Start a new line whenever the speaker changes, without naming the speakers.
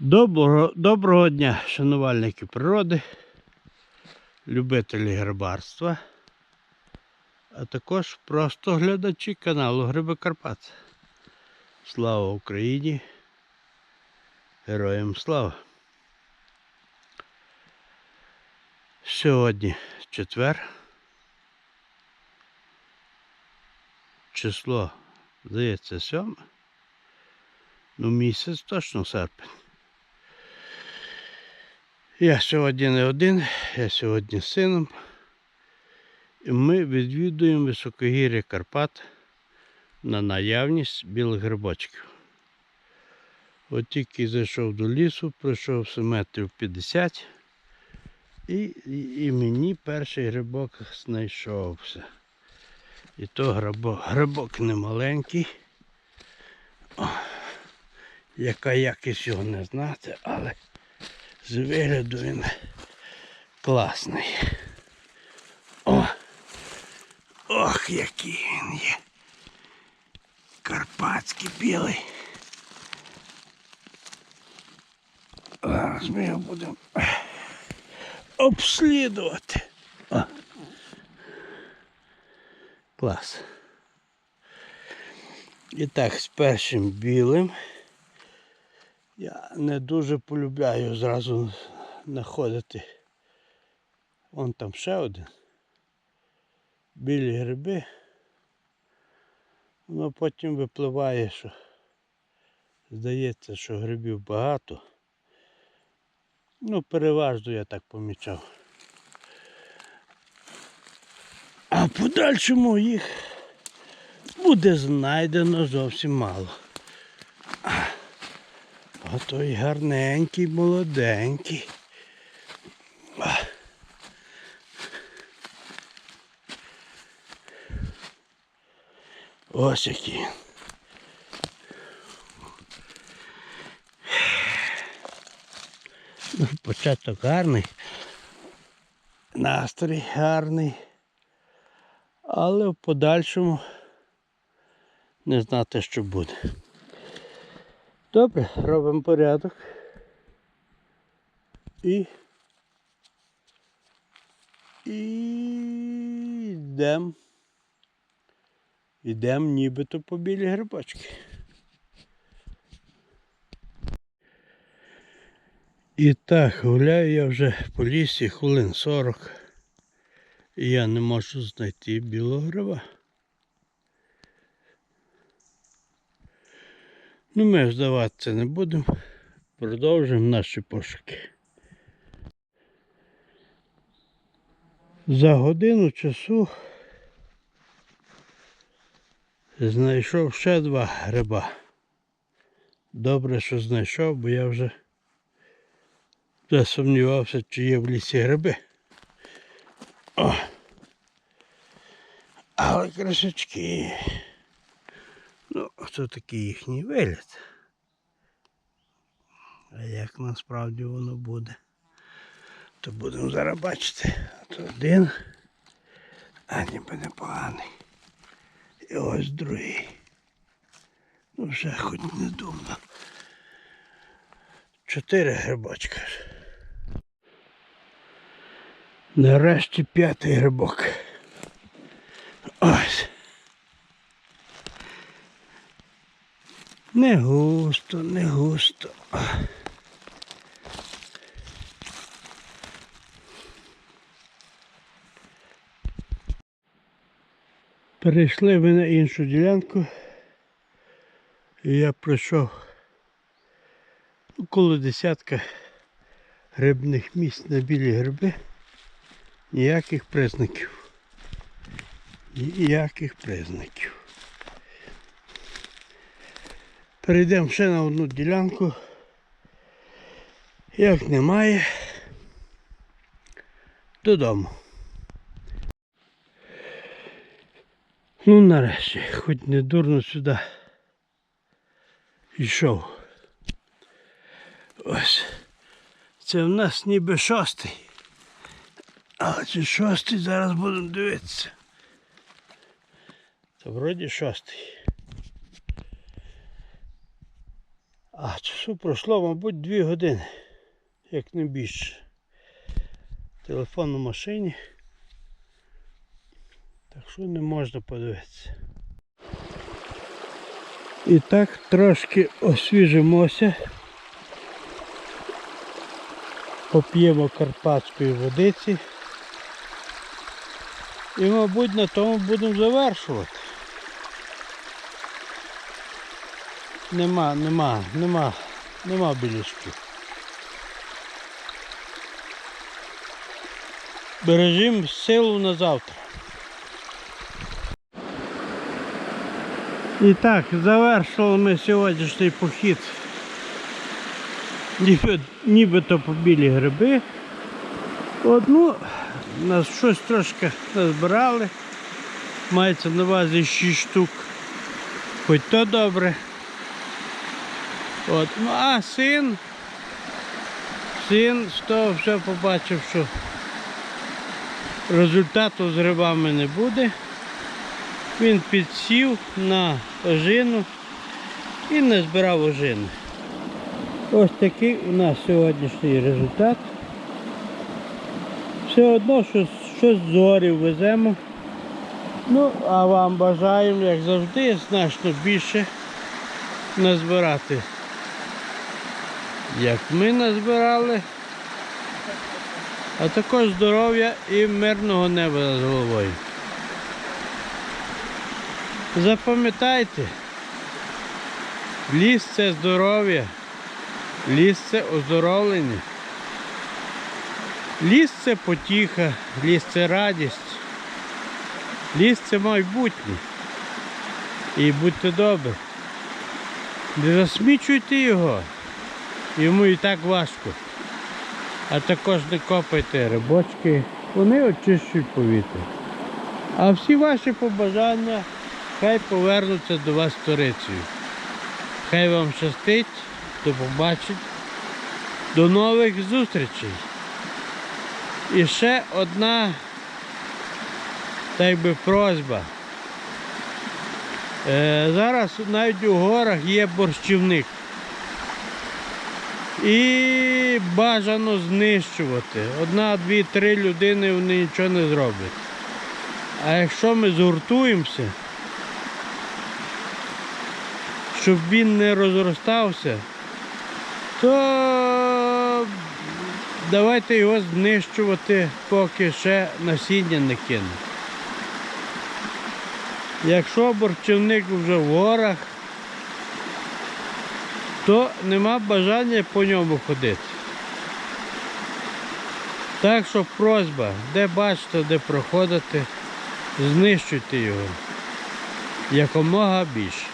Доброго, доброго дня, шанувальники природи, любителі грибарства, а також просто глядачі каналу Гриби Карпат. Слава Україні! Героям слава! Сьогодні четвер. Число, здається, сьоме. Ну, місяць точно серпень. Я сьогодні не один, я сьогодні з сином. І ми відвідуємо високогір'я Карпат на наявність білих грибочків. От тільки зайшов до лісу, пройшов метрів 50 і, і, мені перший грибок знайшовся. І то грибок, грибок не маленький. О, яка якість його не знати, але з вигляду він класний. О! Ох, який він є. Карпатський білий. Зараз ми його будемо обслідувати. О. Клас. І так, з першим білим. Я не дуже полюбляю зразу знаходити. Вон там ще один. Білі гриби. Воно потім випливає, що здається, що грибів багато. Ну, переважно я так помічав. А в подальшому їх буде знайдено зовсім мало. А той гарненький, молоденький. Ось який. Ну, Початок гарний. Настрій гарний. Але в подальшому не знати, що буде. Добре, робимо порядок. І. І йдемо. Йдемо нібито по білі грибочки. І так, гуляю я вже по лісі хвилин 40. І я не можу знайти білого гриба. Ну, ми здаватися не будемо. Продовжимо наші пошуки. За годину часу знайшов ще два гриба. Добре, що знайшов, бо я вже засумнівався, чи є в лісі гриби. О! Але красочки. Ну, це такий їхній вигляд. А як насправді воно буде, то будемо зараз бачити. От один, а ніби непоганий. І ось другий. Ну вже хоч не думно. Чотири грибочка. Нарешті п'ятий грибок. Ось. Не густо, не густо. Перейшли ми на іншу ділянку. І я пройшов около десятка грибних місць на білі гриби. Ніяких признаків. Ніяких признаків. Перейдемо ще на одну ділянку. Як немає, додому. Ну нарешті, хоч не дурно сюди йшов. Ось. Це в нас ніби шостий. Але чи шостий зараз будемо дивитися. Це вроді шостий. А часу пройшло, мабуть, дві години, як не більше. Телефон у машині. Так що не можна подивитися. І так трошки освіжимося. Поп'ємо карпатської водиці. І, мабуть, на тому будемо завершувати. Нема, нема, нема, нема білішків. Бережімо силу на завтра. І так, завершили ми сьогоднішній похід. Ніби, нібито по білі гриби. Одну нас щось трошки назбирали. Мається на увазі 6 штук. Хоч то добре. От. Ну а син, син того все побачив, що результату з грибами не буде. Він підсів на ожину і не збирав ожини. Ось такий у нас сьогоднішній результат. Все одно щось, щось зорів веземо. Ну, а вам бажаємо, як завжди, значно більше назбирати. Як ми назбирали, а також здоров'я і мирного неба над головою. Запам'ятайте, ліс це здоров'я, ліс це оздоровлення, ліс це потіха, ліс це радість, ліс це майбутнє. І будьте добрі. Не засмічуйте його. Йому і так важко. А також не копайте рибочки, вони очищують повітря. А всі ваші побажання хай повернуться до вас сторицею. Хай вам щастить, до побачень, до нових зустрічей. І ще одна так би просьба. Е, зараз навіть у горах є борщівник. І бажано знищувати. Одна, дві, три людини вони нічого не зроблять. А якщо ми згуртуємося, щоб він не розростався, то давайте його знищувати, поки ще насіння не кине. Якщо борчівник вже в горах, то нема бажання по ньому ходити. Так що просьба, де бачите, де проходите, знищуйте його якомога більше.